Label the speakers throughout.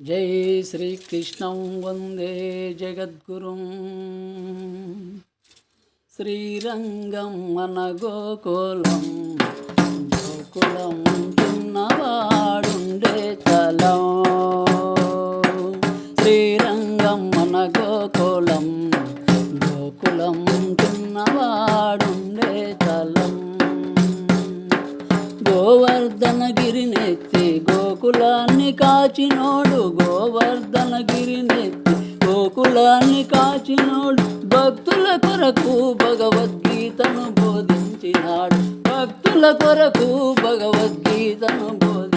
Speaker 1: జై శ్రీకృష్ణం వందే జగద్గురుం. శ్రీరంగం మన గోవర్ధన గిరినెత్తి గోకులాన్ని కాచినోడు భక్తుల కొరకు భగవద్గీతను బోధించినాడు. భక్తుల కొరకు భగవద్గీతను బోధి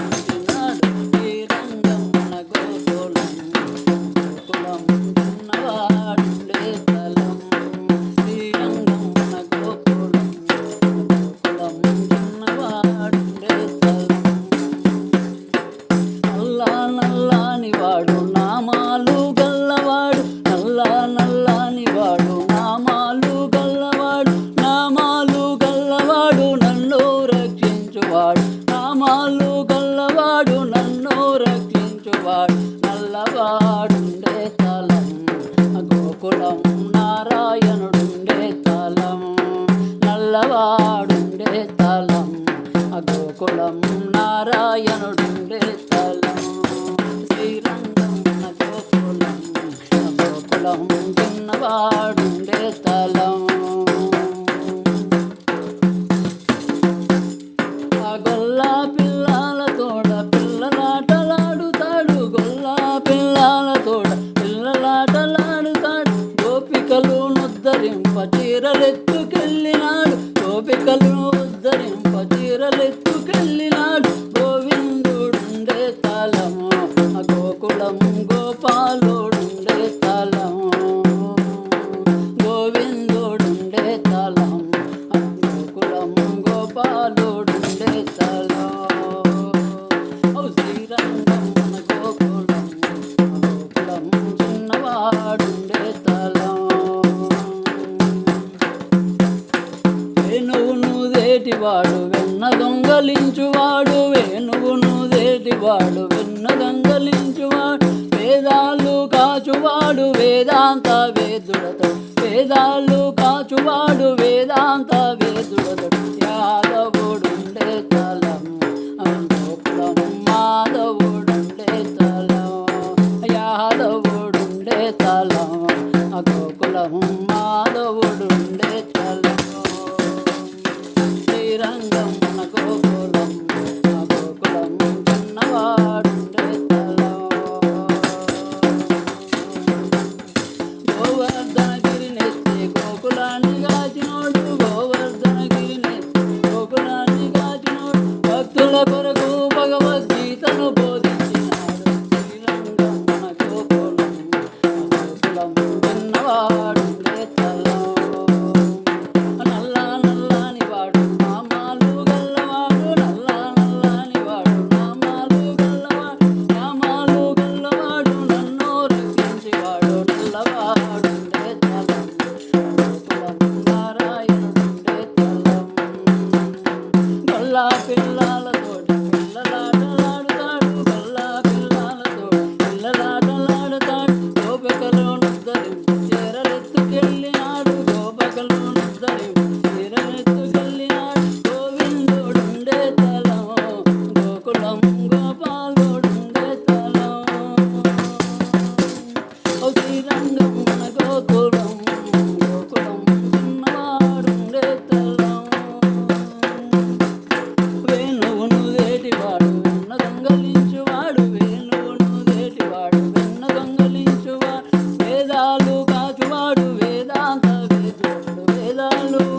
Speaker 1: আমার గొల్లా పిల్లల తోడ పిల్లలాటలాడుతాడు. గొల్లా పిల్లల తోడ పిల్లలాటలాడుతాడు. గోపికలు నుద్దరింప చీరలెత్తుకెళ్ళినాడు. గోపికలు ఉద్ధరింప చీరలెత్తుకెళ్ళినాడు. గోవిందుడుండే తాళము ఆ గోకులం గోపాలుడుండే దేటివాడు వెన్న దొంగలించువాడు వేణువును దేటివాడు వెన్న దొంగలించువాడు వేదాలు కాచువాడు వేదాంత వేదుడతో వేదాలు కాచువాడు వేదాంత వేదుడతో యాదవ భగవద్గీతను బోధించినాడు আলো